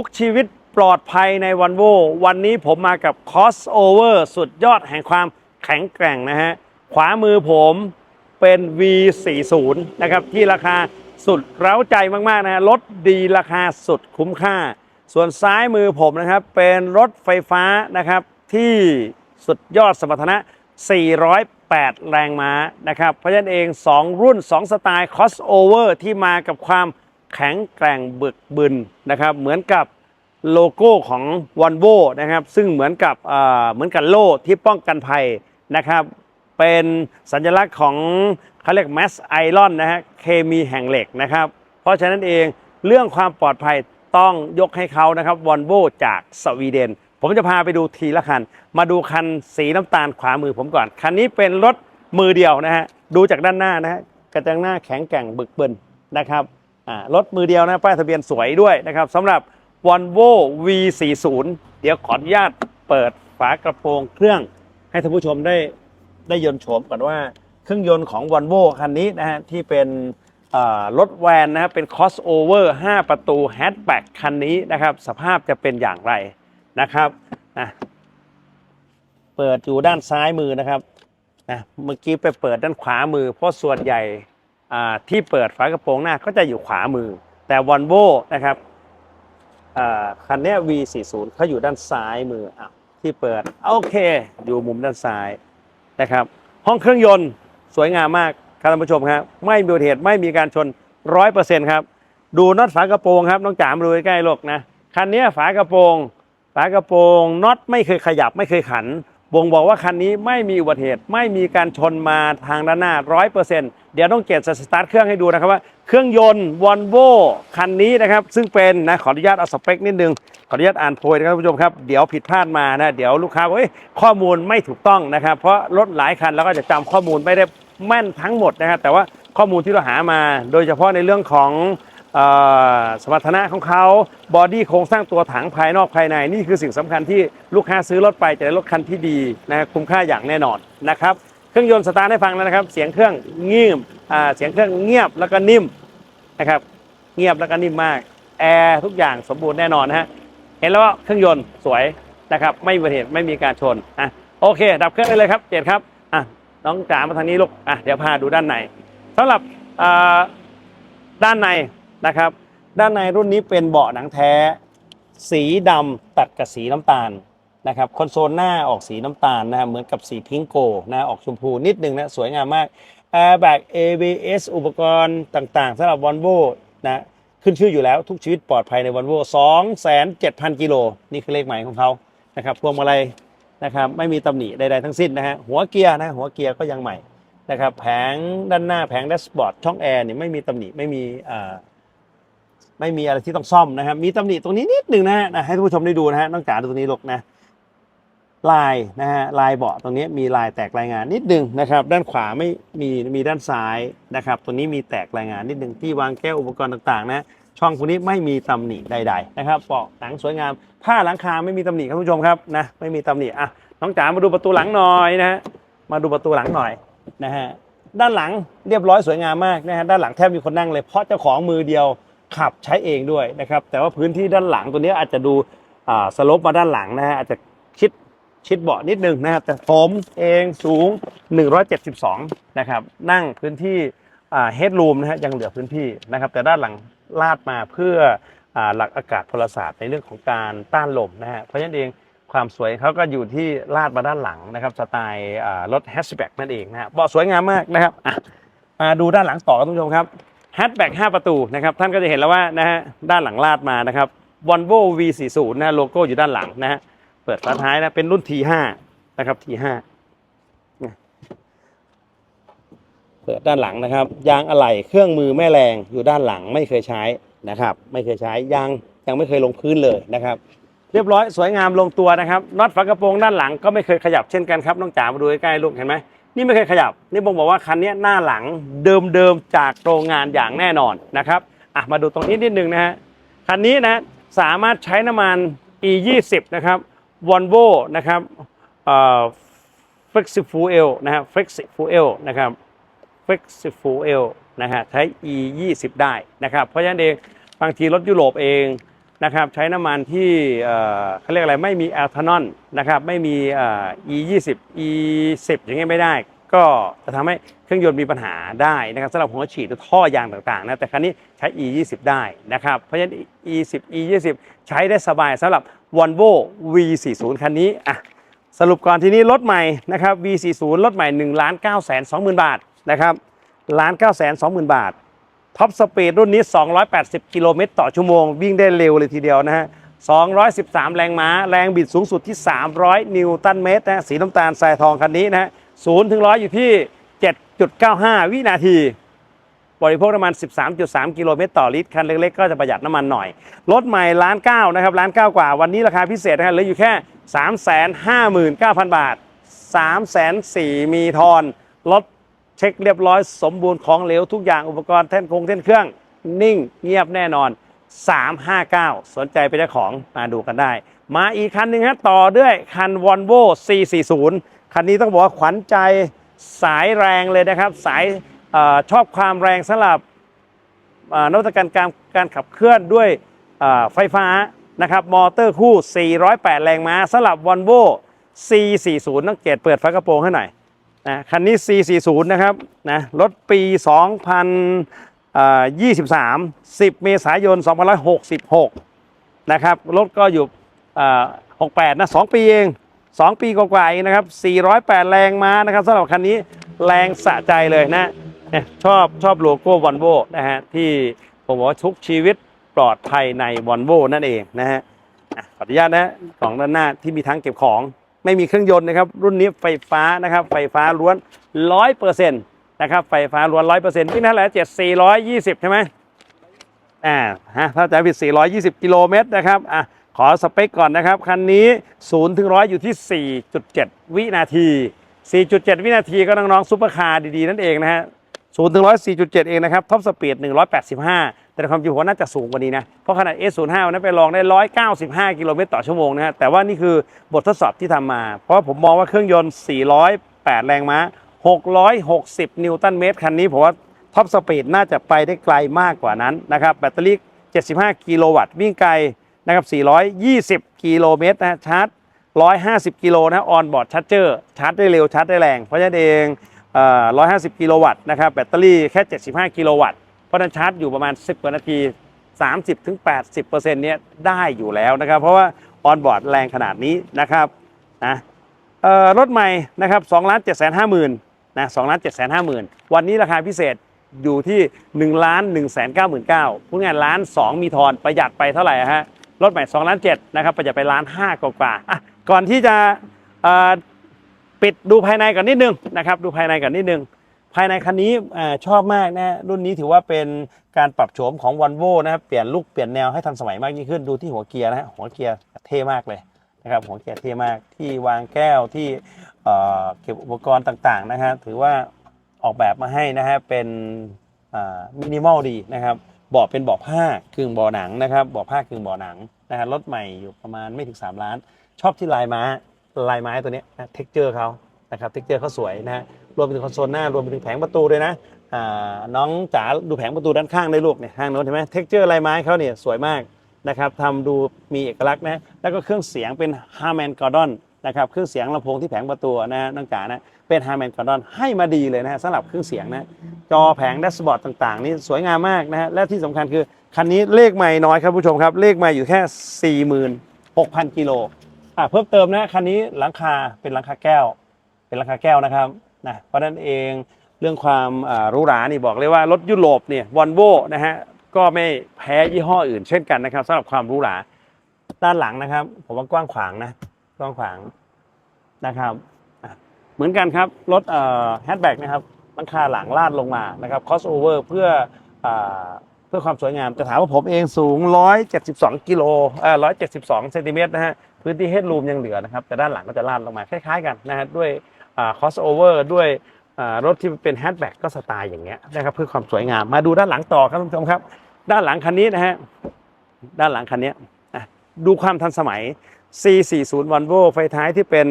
ทุกชีวิตปลอดภัยในวันโววันนี้ผมมากับ crossover สุดยอดแห่งความแข็งแกร่งนะฮะ ขวามือผมเป็น V40 นะครับ ที่ราคาสุดเร้าใจมาก ๆ นะฮะรถดีราคาสุดคุ้มค่า ส่วนซ้ายมือผมนะครับ เป็นรถไฟฟ้านะครับ ที่สุดยอดสมรรถนะ 408 แรงม้านะครับ เพราะฉะนั้นเอง 2 รุ่น 2 สไตล์ crossover ที่มากับความ แข็งแกร่งบึกบึนนะครับ เหมือนกับโลโก้ของ v o l v o นะครับ ซึ่งเหมือนกับเหมือนกับโล่ที่ป้องกันภัยนะครับ เป็นสัญลักษณ์ของเขาเรียก mass iron นะฮะเคมีแห่งเหล็กนะครับ เพราะฉะนั้นเองเรื่องความปลอดภัยต้องยกให้เขานะครับวอลโวจากสวีเดน ผมจะพาไปดูทีละคัน มาดูคันสีน้ำตาลขวามือผมก่อน คันนี้เป็นรถมือเดียวนะฮะดูจากด้านหน้านะฮะกระจังหน้าแข็งแกร่งบึกบึนนะครับ รถมือเดียวนะป้ายทะเบียนสวยด้วยนะครับสำหรับ Volvo V40 เดี๋ยวขออนุญาตเปิดฝากระโปรงเครื่องให้ท่านผู้ชมได้ได้ยนต์โฉมก่อนว่าเครื่องยนต์ของ Volvo คันนี้นะฮะที่เป็นรถแวนนะครับเป็น crossover 5 ประตู hatchback คันนี้นะครับ สภาพจะเป็นอย่างไรนะครับนะเปิดอยู่ด้านซ้ายมือนะครับนะเมื่อกี้ไปเปิดด้านขวามือ เพราะส่วนใหญ่ ที่เปิดฝากระโปรงหน้าก็จะอยู่ขวามือ แต่ Volvo นะครับคันนี้ V40 เขาอยู่ด้านซ้ายมืออที่เปิดโอเค อยู่มุมด้านซ้ายนะครับ ห้องเครื่องยนต์สวยงามมากครับท่านผู้ชมครับไม่มีเหตุไม่มีการชนร้อยเปอร์เซ็นต์ครับ ดูน็อตฝากระโปรงครับน้องจ๋ามดูใกล้ๆโลกนะคันนี้ฝากระโปรง ฝากระโปรงน็อตไม่เคยขยับไม่เคยขัน บ่งบอกว่าคันนี้ไม่มีอุบัติเหตุไม่มีการชนมาทางด้านหน้าร้อยเปอร์เซ็นต์เดี๋ยวต้องเกตสตาร์ทเครื่องให้ดูนะครับว่าเครื่องยนต์วอลโวคันนี้นะครับ ซึ่งเป็นนะขออนุญาตเอาสเปคนิดนึง ขออนุญาตอ่านโพยนะครับท่านผู้ชมครับ เดี๋ยวผิดพลาดมานะ เดี๋ยวลูกค้าบอกเอ้ยข้อมูลไม่ถูกต้องนะครับ เพราะรถหลายคันแล้วก็จะจำข้อมูลไม่ได้แม่นทั้งหมดนะครับแต่ว่าข้อมูลที่เราหามา โดยเฉพาะในเรื่องของ สมรรถนะของเขาบอดี้โครงสร้างตัวถังภายนอกภายใน นี่คือสิ่งสำคัญที่ลูกค้าซื้อรถไปจะได้รถคันที่ดีนะคุ้มค่าอย่างแน่นอนนะครับเครื่องยนต์สตาร์ทให้ฟังแล้วนะครับ เสียงเครื่องเงียบเสียงเครื่องเงียบแล้วก็นิ่มนะครับเงียบแล้วก็นิ่มมากแอร์ทุกอย่างสมบูรณ์แน่นอนฮะเห็นแล้วว่าเครื่องยนต์สวยนะครับไม่มีอุบัติเหตุไม่มีการชนอะโอเค ดับเครื่องได้เลยครับเจ็ดครับอะน้องจ๋ามาทางนี้ลูกอะเดี๋ยวพาดูด้านในสำหรับด้านใน นะครับ ด้านในรุ่นนี้เป็นเบาะหนังแท้ สีดำตัดกับสีน้ำตาลนะครับคอนโซลหน้าออกสีน้ำตาลนะฮะเหมือนกับสีพิงโกนะออกชมพูนิดนึงนะสวยงามมาก Airbag ABS อุปกรณ์ต่างๆสำหรับ Volvo นะขึ้นชื่ออยู่แล้วทุกชีวิตปลอดภัยใน Volvo 2,700 กิโล นี่คือเลขหมายของเขานะครับพวงมาลัยนะครับไม่มีตำหนิใดๆทั้งสิ้นนะฮะหัวเกียร์นะหัวเกียร์ก็ยังใหม่นะครับแผงด้านหน้าแผงแดชบอร์ดช่องแอร์เนี่ยไม่มีตำหนิไม่มีอ่า ไม่มีอะไรที่ต้องซ่อมนะครับ มีตำหนิตรงนี้นิดหนึ่งนะฮะให้ท่านผู้ชมได้ดูนะฮะน้องจ๋าดูตรงนี้ลูกนะลายนะฮะลายเบาะตรงนี้มีลายแตกรายงานนิดหนึงนะครับ ด้านขวาไม่มีมีด้านซ้ายนะครับตรงนี้มีแตกรายงานนิดหนึ่งที่วางแก้วอุปกรณ์ต่างๆ นะ ช่องพวกนี้ไม่มีตำหนิใด ๆ นะครับเบาะหนังสวยงาม ผ้าหลังคาไม่มีตำหนิครับผู้ชมครับนะไม่มีตำหนิอะน้องจ๋ามาดูประตูหลังหน่อยนะฮะมาดูประตูหลังหน่อยนะฮะด้านหลังเรียบร้อยสวยงามมากนะฮะด้านหลังแทบมีคนนั่งเลยเพราะเจ้าของมือเดียว ขับใช้เองด้วยนะครับ แต่ว่าพื้นที่ด้านหลังตัวนี้อาจจะดูสลบมาด้านหลังนะฮะอาจจะชิดชิดเบาะนิดนึงนะครับแต่ผมเองสูง 172 นะครับ นั่งพื้นที่เฮดรูมนะฮะยังเหลือพื้นที่นะครับ แต่ด้านหลังลาดมาเพื่ออหลักอากาศพลศาสตร์ในเรื่องของการต้านลมนะฮะเพราะฉะนั้นเองความสวยเขาก็อยู่ที่ลาดมาด้านหลังนะครับ สไตล์รถแฮชแบ็กนั่นเองนะฮะเบาะสวยงามมากนะครับมาดูด้านหลังต่อครับท่านผู้ชมครับ แฮชแบ็ก5ประตูนะครับท่านก็จะเห็นแล้วว่านะฮะด้านหลังลาดมานะครับ Volvo V40 นะโลโก้อยู่ด้านหลังนะฮะเปิดฝาท้ายนะเป็นรุ่น T5 นะครับ T5 เปิดด้านหลังนะครับ ยางอะไหล่เครื่องมือแม่แรงอยู่ด้านหลังไม่เคยใช้นะครับ ไม่เคยใช้ยางยังไม่เคยลงพื้นเลยนะครับ เรียบร้อยสวยงามลงตัวนะครับน็อตฝากระโปรงด้านหลังก็ไม่เคยขยับเช่นกันครับน้องจ๋ามาดูใกล้ๆลูกเห็นไหม นี่ไม่เคยขยับ นี่บ่งบอกว่าคันนี้หน้าหลังเดิมๆจากโรงงานอย่างแน่นอนนะครับอะมาดูตรงนี้นิดนึงนะฮะคันนี้นะสามารถใช้น้ำมัน e 2 0นะครับ Volvo นะครับเอ่อ Flexi Fuel นะครับ Flexi Fuel นะครับ Flexi Fuel นะฮะใช้ e 2 0ได้นะครับเพราะฉะนั้นเองบางทีรถยุโรปเอง นะครับใช้น้ำมันที่เขาเรียกอะไรไม่มีแอลทานอลนะครับไม่มีเอ่อ e 2 0 e 10อย่างเงี้ยไม่ได้ ก็จะทำให้เครื่องยนต์มีปัญหาได้นะครับสำหรับหัวฉีดหรือท่อยางต่างๆนะแต่ครั้นี้ใช้ e 2 0ได้นะครับเพราะฉะนั้น e 10 e 2 0ใช้ได้สบายสำหรับ Volvo V40 คันนี้อะสรุปก่อนทีนี้รถใหม่นะครับ V40 รถใหม่1ล้าน9แสน20,000 บาทนะครับล้าน9แสน20,000 บาท ท็อปสปีดรุ่นนี้ 280 กิโลเมตรต่อชั่วโมง วิ่งได้เร็วเลยทีเดียวนะฮะ 213 แรงม้า แรงบิดสูงสุดที่ 300 นิวตันเมตรนะสีน้ำตาลทรายทองคันนี้นะฮะ0ถึง 100 อยู่ที่ 7.95 วินาที บริโภคน้ำมัน 13.3 กิโลเมตรต่อลิตร คันเล็กๆ ก็จะประหยัดน้ำมันหน่อย รถใหม่ล้านเก้านะครับล้านเก้ากว่า วันนี้ราคาพิเศษนะฮะเหลืออยู่แค่ 359,000 บาท 3 4 0 0 0มีทอนรถ เช็คเรียบร้อยสมบูรณ์ของเหลวทุกอย่างอุปกรณ์แท่นคงแท่นเครื่อง นิ่งเงียบแน่นอน 359 สนใจไปนเจ้าของมาดูกันได้ มาอีกคันหนึ่งฮะต่อด้วยคัน Volvo C40 คันนี้ต้องบอกว่าขวัญใจสายแรงเลยนะครับ สายออชอบความแรงสำหรับนวัตกรรมการการขับเคลื่อนด้วยไฟฟ้านะครับมอเตอร์คู่ 408 แรงม้าสำหรับ Volvo C40 ต้องเกตเปิดฝากระโปรงให้หน่อย นะคันนี้ C40 นะครับนะรถปี 2023 10 เมษายน 2566 นะครับรถก็อยู่68 นะ 2 ปีเอง 2 ปีกว่าๆเองนะครับ 408 แรงม้านะครับสำหรับคันนี้แรงสะใจเลยนะเนี่ยชอบชอบโลโก้วอลโวนะฮะที่ผมบอกว่าทุกชีวิตปลอดภัยในวอลโวนั่นเองนะฮะขออนุญาตนะกล่องด้านหน้าที่มีทั้งเก็บของ ไม่มีเครื่องยนต์นะครับ รุ่นนี้ไฟฟ้านะครับ ไฟฟ้าล้วนร้อยเปอร์เซ็นต์นะครับ ไฟฟ้าล้วนร้อยเปอร์เซ็นต์ที่นั่นแหละเจ็ดสี่ร้อยยี่สิบใช่ไหมอ่าฮะถ้าจะผิด 420 กิโลเมตรนะครับอะขอสเปคก่อนนะครับ คันนี้0ถึง100 อยู่ที่ 4.7 วินาที 4.7 วินาทีก็น้องๆซุปเปอร์คาร์ดีๆ นั่นเองนะฮะศูนย์ถึงร้อยสี่จุดเจ็ดเองนะครับท็อปสปีดหนึ่งร้อย แต่ความจริงผมว่าน่าจะสูงกว่านี้นะ เพราะขนาด S05 นั้นไปลองได้ร้อยเก้าสิบห้ากิโลเมตรต่อชั่วโมงนะฮะ แต่ว่านี่คือบททดสอบที่ทำมา เพราะผมมองว่าเครื่องยนต์ 408 แรงม้า 660 นิวตันเมตร คันนี้ผมว่าท็อปสปีดน่าจะไปได้ไกลมากกว่านั้นนะครับ แบตเตอรี่ 75 กิโลวัตต์ วิ่งไกลนะครับ 420 กิโลเมตรนะชาร์จ 150 กิโลนะออนบอร์ดชาร์เจอร์ชาร์จได้เร็วชาร์จได้แรง เพราะฉะนั้นเอง 150 กิโลวัตต์นะครับแบตเตอรี่แค่ 75 กิโลวัตต์ เพราะนั้นชาร์จอยู่ประมาณ 10กว่านาที 30ถึง80เปอร์เซ็นต์เนี้ยได้อยู่แล้วนะครับ เพราะว่าออนบอร์ดแรงขนาดนี้นะครับนะรถใหม่นะครับ2ล้าน7 5 0 0 0 0นะ2ล้าน7 5 0 0 0 0วันนี้ราคาพิเศษอยู่ที่1ล้าน1 9 9 0 0 0พูดง่ายล้าน2มีทอนประหยัดไปเท่าไหร่ฮะรถใหม่2ล้าน7นะครับประหยัดไปล้าน5กว่าอะก่อนที่จะปิดดูภายในก่อนนิดนึงนะครับดูภายในก่อนนิดนึง ภายในคันนี้ชอบมากนะรุ่นนี้ถือว่าเป็นการปรับโฉมของ v o l v o นะครับเปลี่ยนลุกเปลี่ยนแนวให้ทันสมัยมากยิ่งขึ้นดูที่หัวเกียร์นะฮะหัวเกียร์เท่มากเลยนะครับหัวเกียร์เท่มากที่วางแก้วที่เก็บอุปกรณ์ต่างๆนะฮะถือว่าออกแบบมาให้นะฮะเป็นมินิมอลดีนะครับเบาะเป็นเบาะผ้ากึ่งเบาะหนังนะครับเบาะผ้ากึ่งเบาะหนังนะฮะรถใหม่อยู่ประมาณไม่ถึง 3 ล้าน ชอบที่ลายม้าลายไม้ตัวนี้นะเท็กเจอร์เขานะครับเท็กเจอร์เขาสวยนะฮะ รวมไปถึงคอนโซลหน้ารวมไปถึงแผงประตูด้วยนะน้องจ๋าดูแผงประตูด้านข้างได้ลูกเนี่ยข้างโน้นเห็นไหมเท็กเจอร์ลายไม้เขาเนี่ยสวยมากนะครับทำดูมีเอกลักษณ์นะแล้วก็เครื่องเสียงเป็น Harman Kardon นะครับเครื่องเสียงลำโพงที่แผงประตูนะน้องจ๋านะเป็น Harman Kardon ให้มาดีเลยนะสำหรับเครื่องเสียงนะจอแผงแดชบอร์ดต่างๆ นี่สวยงามมากนะฮะและที่สำคัญคือ คันนี้เลขไม่น้อยครับผู้ชมครับ เลขไม่อยู่แค่ 46,000กิโลอะเพิ่มเติมนะคันนี้หลังคาเป็นหลังคาแก้ว เป็นหลังคาแก้วนะครับ นะเพราะนั้นเองเรื่องความหรูหรานี่บอกเลยว่ารถยุโรปเนี่ยวอลโวนะฮะก็ไม่แพ้ยี่ห้ออื่นเช่นกันนะครับสำหรับความหรูหราด้านหลังนะครับ ผมว่ากว้างขวางนะกว้างขวางนะครับเหมือนกันครับรถแฮชแบ็กนะครับหลังคาหลังลาดลงมานะครับคอสโอเวอร์เพื่ออเพื่อความสวยงามจะถามว่าผมเองสูง 172กิโลเอ่อ172เซนติเมตรนะฮะพื้นที่เฮดรูมยังเหลือนะครับแต่ด้านหลังก็จะลาดลงมาคล้ายๆกันนะฮะด้วย คอ่า crossover ด้วยรถที่เป็นแฮชแบ็กก็สไตล์อย่างเงี้ยนะครับเพื่อความสวยงามมาดูด้านหลังต่อครับท่านผู้ชมครับ ด้านหลังคันนี้นะฮะด้านหลังคันนี้ดูความทันสมัย C40 Volvo ไฟท้ายที่เป็น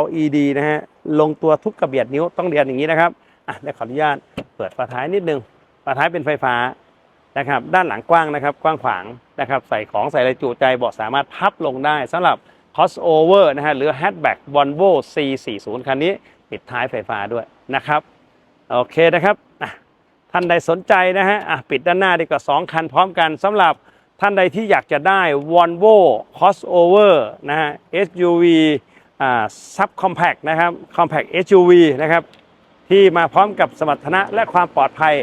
LED นะฮะลงตัวทุกกระเบียดนิ้วต้องเรียนอย่างนี้นะครับอะเดี๋ยวขออนุญาตเปิดฝาท้ายนิดนึงฝาท้ายเป็นไฟฟ้านะครับด้านหลังกว้างนะครับกว้างขวางนะครับใส่ของใส่อะไรจุใจเบาะสามารถพับลงได้สำหรับ crossover นะฮะหรือ hatchback Volvo C40 คันนี้ปิดท้ายไฟฟ้าด้วยนะครับ โอเคนะครับท่านใดสนใจนะฮะะปิดด้านหน้าดีกว่า 2 คันพร้อมกันสำหรับท่านใดที่อยากจะได้ Volvo crossover นะฮะ SUV อ่า subcompact นะครับ compact SUV นะครับที่มาพร้อมกับสมรรถนะและความปลอดภัย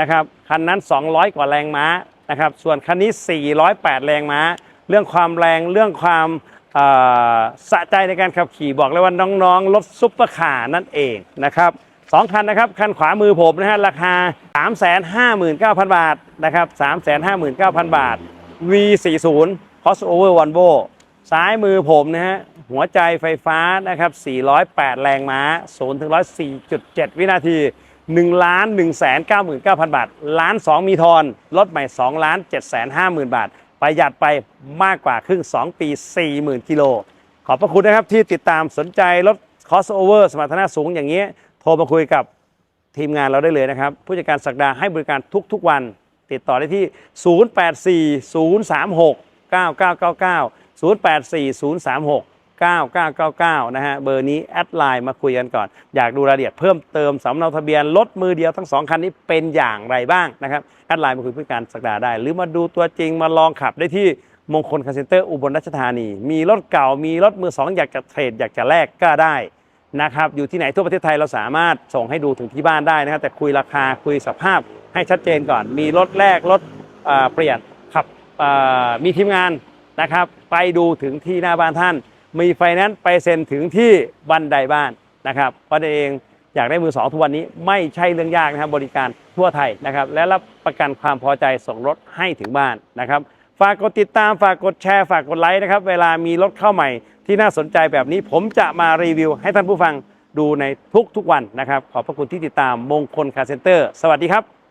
นะครับคันนั้น 200 กว่าแรงม้านะครับส่วนคันนี้ 408 แรงม้า เรื่องความแรงเรื่องความ สะใจในการขับขี่บอกเลยว่าน้องๆรถซุปเปอร์คาร์นั่นเองนะครับสองคันนะครับ คันขวามือผมนะฮะราคา 359,000 บาทนะครับ359,000 บาท V40 crossover Volvo ซ้ายมือผมนะฮะหัวใจไฟฟ้านะครับ 408 แรงม้า 0 ถึง 104.7 วินาที 1 ล้าน1แสน99,000 บาท ล้าน 2 มีทอน รถใหม่ 2 ล้าน7แสน50,000 บาท ประหยัดไปมากกว่าครึ่ง 2 ปี 40,000 กิโล ขอบพระคุณนะครับที่ติดตามสนใจรถคอสโอเวอร์สมรรถนะสูงอย่างนี้ โทรมาคุยกับทีมงานเราได้เลยนะครับ ผู้จัดการสักดาให้บริการทุกๆวัน ติดต่อได้ที่ 0840369999 084036 9999 นะฮะ เบอร์นี้แอดไลน์มาคุยกันก่อน อยากดูรายละเอียดเพิ่มเติมสำเนาทะเบียนรถมือเดียวทั้งสองคันนี้เป็นอย่างไรบ้างนะครับ แอดไลน์มาคุยผู้จัดการสักดาได้ หรือมาดูตัวจริงมาลองขับได้ที่มงคลคาร์เซ็นเตอร์อุบลราชธานี มีรถเก่ามีรถมือสองอยากจะเทรดอยากจะแลกก็ได้นะครับ อยู่ที่ไหนทั่วประเทศไทยเราสามารถส่งให้ดูถึงที่บ้านได้นะครับ แต่คุยราคาคุยสภาพให้ชัดเจนก่อน มีรถแรกรถเปลี่ยนขับมีทีมงานนะครับ ไปดูถึงที่หน้าบ้านท่าน มีไฟแนนซ์ไปเซ็นถึงที่บันไดบ้านนะครับเพราะฉะนั้นเองอยากได้มือสองทุกวันนี้ไม่ใช่เรื่องยากนะครับบริการทั่วไทยนะครับ และรับประกันความพอใจส่งรถให้ถึงบ้านนะครับ ฝากกดติดตามฝากกดแชร์ฝากกดไลค์นะครับ เวลามีรถเข้าใหม่ที่น่าสนใจแบบนี้ ผมจะมารีวิวให้ท่านผู้ฟังดูในทุกๆวันนะครับ ขอบพระคุณที่ติดตามมงคลคาร์เซ็นเตอร์ สวัสดีครับ